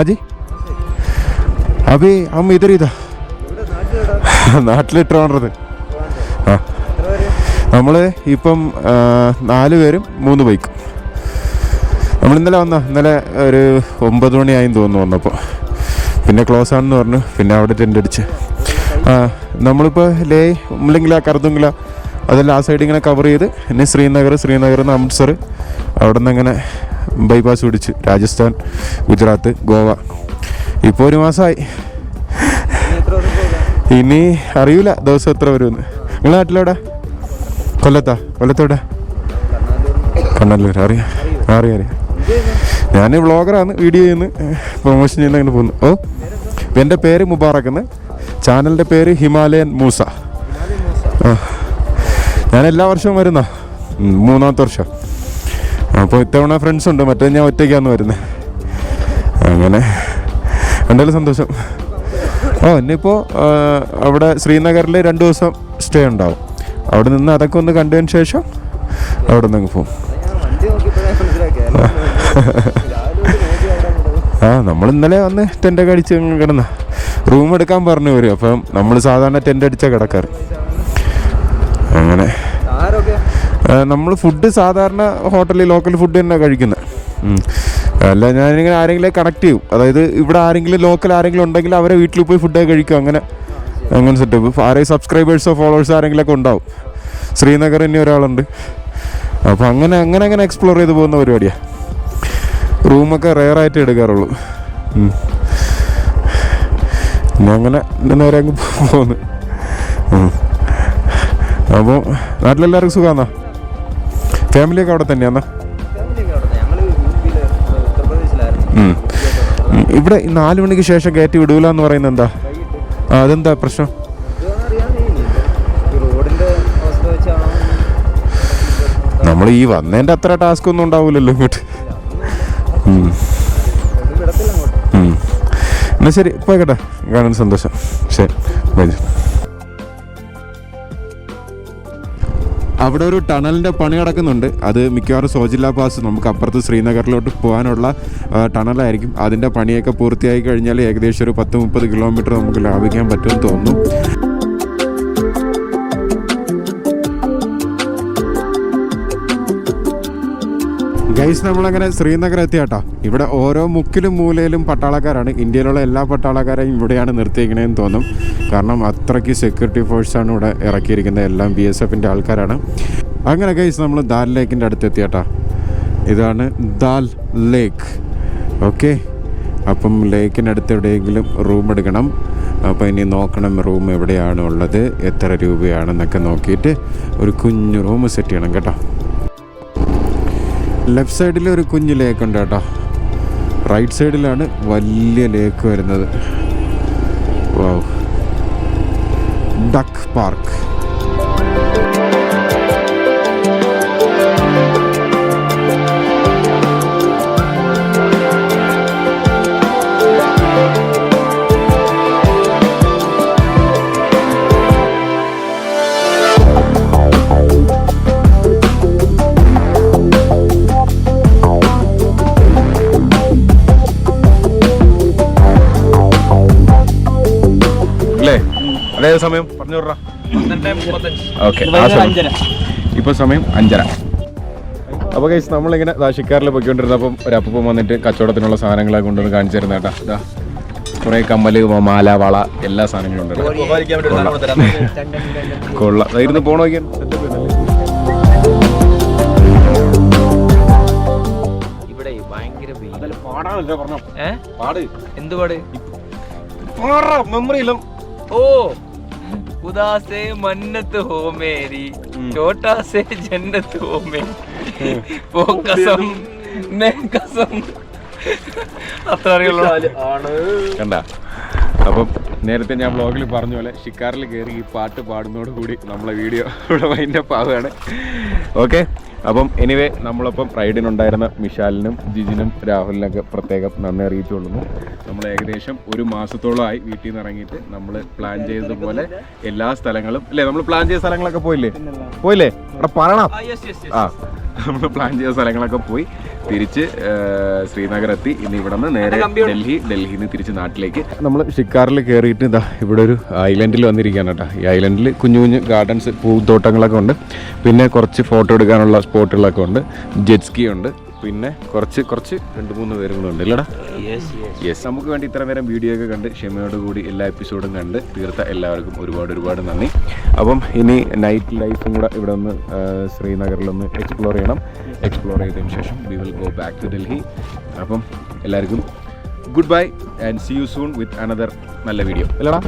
हाँ जी അബി അമ്മ ഇതൊരു ഇതാ. വേണ്ടത് ആ. നമ്മൾ ഇപ്പം നാല് പേരും മൂന്ന് ബൈക്ക് നമ്മൾ ഇന്നലെ വന്ന ഇന്നലെ ഒരു ഒമ്പത് മണിയായും തോന്നുന്നു വന്നപ്പോൾ പിന്നെ ക്ലോസ് ആണെന്ന് പറഞ്ഞു പിന്നെ അവിടെ ടെന്റ് അടിച്ച്. ആ നമ്മളിപ്പോൾ ലേ ഉമ്മിലെങ്കില കറുതുങ്കില അതെല്ലാം ആ സൈഡ് ഇങ്ങനെ കവർ ചെയ്ത് പിന്നെ ശ്രീനഗർ ശ്രീനഗർ എന്ന് അമൃത്സർ അവിടെ നിന്ന് അങ്ങനെ ബൈപ്പാസ് പിടിച്ച് രാജസ്ഥാൻ ഗുജറാത്ത് ഗോവ. ഇപ്പോൾ ഒരു മാസമായി ഇനി അറിയില്ല ദിവസം എത്ര വരുമെന്ന്. നിങ്ങൾ നാട്ടിലെവിടെ? കൊല്ലത്താ? കൊല്ലത്തോടെ കണ്ണല്ലൂർ. അറിയാം. അറിയാം അറിയാം. ഞാൻ വ്ളോഗറാണ് വീഡിയോ ചെയ്യുന്നു. പ്രൊമോഷൻ ചെയ്യുന്ന അങ്ങനെ പോകുന്നു. ഓ എന്റെ പേര് മുബാറക്കെന്ന് ചാനലിന്റെ പേര് ഹിമാലയൻ മൂസ. ഞാൻ എല്ലാ വർഷവും വരുന്ന മൂന്നാമത്തെ വർഷം. അപ്പോൾ ഇത്തവണ ഫ്രണ്ട്സ് ഉണ്ട്. മറ്റേ ഞാൻ ഒറ്റയ്ക്കാന്ന് വരുന്നത് അങ്ങനെ. എന്തായാലും സന്തോഷം. ഓ ഇന്നിപ്പോൾ അവിടെ ശ്രീനഗറിൽ രണ്ട് ദിവസം സ്റ്റേ ഉണ്ടാവും. അവിടെ നിന്ന് അതൊക്കെ ഒന്ന് കണ്ടതിന് ശേഷം അവിടെ നിന്ന് മനസ്സിലാക്കിയ ആ നമ്മൾ ഇന്നലെ വന്ന് ടെന്റൊക്കെ അടിച്ച് കിടന്ന. റൂം എടുക്കാൻ പറഞ്ഞു വരും. അപ്പം നമ്മൾ സാധാരണ ടെന്റ് അടിച്ചാൽ കിടക്കാറ്. നമ്മൾ ഫുഡ് സാധാരണ ഹോട്ടലിൽ ലോക്കൽ ഫുഡ് തന്നെ കഴിക്കുന്നത് അല്ല ഞാനിങ്ങനെ ആരെങ്കിലും കണക്ട് ചെയ്യും. അതായത് ഇവിടെ ആരെങ്കിലും ലോക്കൽ ആരെങ്കിലും ഉണ്ടെങ്കിൽ അവരെ വീട്ടിൽ പോയി ഫുഡ് കഴിക്കും. അങ്ങനെ അങ്ങനെ സെറ്റപ്പ് ആരെയും സബ്സ്ക്രൈബേഴ്സോ ഫോളോവേഴ്സോ ആരെങ്കിലുമൊക്കെ ഉണ്ടാവും. ശ്രീനഗർ തന്നെ ഒരാളുണ്ട്. അപ്പോൾ അങ്ങനെ അങ്ങനെ അങ്ങനെ എക്സ്പ്ലോർ ചെയ്ത് പോകുന്ന പരിപാടിയാണ് റൂമൊക്കെ റെയറായിട്ട് എടുക്കാറുള്ളൂ. പിന്നെ അങ്ങനെ നേരെ അങ്ങ് പോകുന്നു. അപ്പോൾ നാട്ടിലെല്ലാവർക്കും സുഖമാണോ ഫാമിലിയൊക്കെ അവിടെ തന്നെയാണോ. ഇവിടെ നാല് മണിക്ക് ശേഷം കയറ്റി വിടൂല എന്ന് പറയുന്നത് എന്താ? അതെന്താ പ്രശ്നം? നമ്മൾ ഈ വന്നതിന്റെ അത്ര ടാസ്ക് ഒന്നും ഉണ്ടാവില്ലല്ലോ ഇങ്ങോട്ട്. എന്നാ ശരി പോയിക്കട്ടെ. കാണാൻ സന്തോഷം. ശരി ബൈ. അവിടെ ഒരു ടണലിന്റെ പണി നടക്കുന്നുണ്ട്. അത് മിക്കവാറും സോജില്ല പാസ്. നമുക്ക് അപ്പുറത്ത് ശ്രീനഗറിലോട്ട് പോകാനുള്ള ടണലായിരിക്കും. അതിന്റെ പണിയൊക്കെ പൂർത്തിയായി കഴിഞ്ഞാൽ ഏകദേശം ഒരു പത്ത് മുപ്പത് കിലോമീറ്റർ നമുക്ക് ലാഭിക്കാൻ പറ്റുമെന്ന് തോന്നുന്നു. ഗൈസ് നമ്മളങ്ങനെ ശ്രീനഗർ എത്തിയാട്ടോ ഇവിടെ ഓരോ മുക്കിലും മൂലയിലും പട്ടാളക്കാരാണ്. ഇന്ത്യയിലുള്ള എല്ലാ പട്ടാളക്കാരെയും ഇവിടെയാണ് നിർത്തിയിരിക്കണേന്ന് തോന്നും. കാരണം അത്രയ്ക്ക് സെക്യൂരിറ്റി ഫോഴ്സാണ് ഇവിടെ ഇറക്കിയിരിക്കുന്നത്. എല്ലാം ബി എസ് എഫിന്റെ ആൾക്കാരാണ്. അങ്ങനെ ഗൈസ് നമ്മൾ ദാൽ ലേക്കിന്റെ അടുത്ത് എത്തിയാട്ടോ ഇതാണ് ദാൽ ലേക്ക്. ഓക്കെ അപ്പം ലേക്കിനടുത്ത് എവിടെയെങ്കിലും റൂം എടുക്കണം. അപ്പോൾ ഇനി നോക്കണം റൂം എവിടെയാണ് ഉള്ളത് എത്ര രൂപയാണെന്നൊക്കെ നോക്കിയിട്ട് ഒരു കുഞ്ഞു റൂം സെറ്റ് ചെയ്യണം കേട്ടോ. ലെഫ്റ്റ് സൈഡിൽ ഒരു കുഞ്ഞു ലേക്ക് ഉണ്ട് കേട്ടോ. റൈറ്റ് സൈഡിലാണ് വലിയ ലേക്ക് വരുന്നത്. ഡക്ക് പാർക്ക് അതേ സമയം? പറഞ്ഞു ഇപ്പൊ ഓക്കെ ഇപ്പോൾ സമയം. അഞ്ചര. അപ്പോൾ കേസ് നമ്മളിങ്ങനെ ദാ ഷിക്കാറിൽ പൊയ്ക്കൊണ്ടിരുന്നപ്പം ഒരു അപ്പം വന്നിട്ട് കച്ചവടത്തിനുള്ള സാധനങ്ങളെ കൊണ്ടുവന്ന് കാണിച്ചു തരുന്ന കേട്ടോ. ഇതാ കുറേ കമ്മൽ മാല വള എല്ലാ സാധനങ്ങളും ഉണ്ട്. കൊള്ളാം. ദാ ഇരുന്ന് പോണോ എന്ത് പാട്? മെമ്മറിയിലും ഓ ഉദാസേ से मन्नत हो मेरी छोटा से जन्नत हो मेरी कसम मैं കസം. അത്ര അറിയുള്ളൂ. കണ്ട? അപ്പം നേരത്തെ ഞാൻ ബ്ലോഗിൽ പറഞ്ഞ പോലെ ഷിക്കാറിൽ കയറി ഈ പാട്ട് പാടുന്നതോടുകൂടി നമ്മളെ വീഡിയോ ഇവിടെ വൈൻഡപ്പ് ആവുകയാണ്. ഓക്കെ? അപ്പം എനിവേ നമ്മളൊപ്പം റൈഡിനുണ്ടായിരുന്ന മിഷാലിനും ജിജിനും രാഹുലിനൊക്കെ പ്രത്യേകം നന്ദി അറിയിച്ചുകൊള്ളുന്നു. നമ്മൾ ഏകദേശം ഒരു മാസത്തോളമായി വീട്ടിൽ നിന്ന് ഇറങ്ങിയിട്ട് നമ്മൾ പ്ലാൻ ചെയ്തതുപോലെ എല്ലാ സ്ഥലങ്ങളും അല്ലേ? നമ്മൾ പ്ലാൻ ചെയ്ത സ്ഥലങ്ങളൊക്കെ പോയില്ലേ? പോയില്ലേ? അവിടെ പറയണം. ആ. നമ്മൾ പ്ലാൻ ചെയ്ത സ്ഥലങ്ങളൊക്കെ പോയി. തിരിച്ച് ശ്രീനഗർ എത്തി ഇനി ഇവിടെ നിന്ന് നേരെ ഡൽഹി ഡൽഹിയിൽ നിന്ന് തിരിച്ച് നാട്ടിലേക്ക്. നമ്മൾ ഷിക്കാറിൽ കയറിയിട്ട് ഇതാ ഇവിടെ ഒരു ഐലൻഡിൽ വന്നിരിക്കുകയാണ് കേട്ടോ. ഈ ഐലൻഡിൽ കുഞ്ഞു കുഞ്ഞു ഗാർഡൻസ് പൂന്തോട്ടങ്ങളൊക്കെ ഉണ്ട്. പിന്നെ കുറച്ച് ഫോട്ടോ എടുക്കാനുള്ള സ്പോട്ടുകളൊക്കെ ഉണ്ട്. ജെറ്റ് സ്കി ഉണ്ട്. പിന്നെ കുറച്ച് കുറച്ച് രണ്ട് മൂന്ന് പേരും കൂടെ ഉണ്ട് ഇല്ലടാ യെസ് നമുക്ക് വേണ്ടി ഇത്ര നേരം വീഡിയോ ഒക്കെ കണ്ട് ക്ഷമയോട് കൂടി എല്ലാ എപ്പിസോഡും കണ്ട് തീർത്ത എല്ലാവർക്കും ഒരുപാട് ഒരുപാട് നന്ദി. അപ്പം ഇനി നൈറ്റ് ലൈഫും കൂടെ ഇവിടെ ഒന്ന് ശ്രീനഗറിലൊന്ന് എക്സ്പ്ലോർ ചെയ്യണം. എക്സ്പ്ലോർ ചെയ്തതിന് ശേഷം we will go back to Delhi അപ്പം എല്ലാവർക്കും good bye and see you soon with another നല്ല വീഡിയോ ഇല്ലടാ?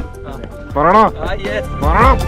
പറയണോ. പറയണം.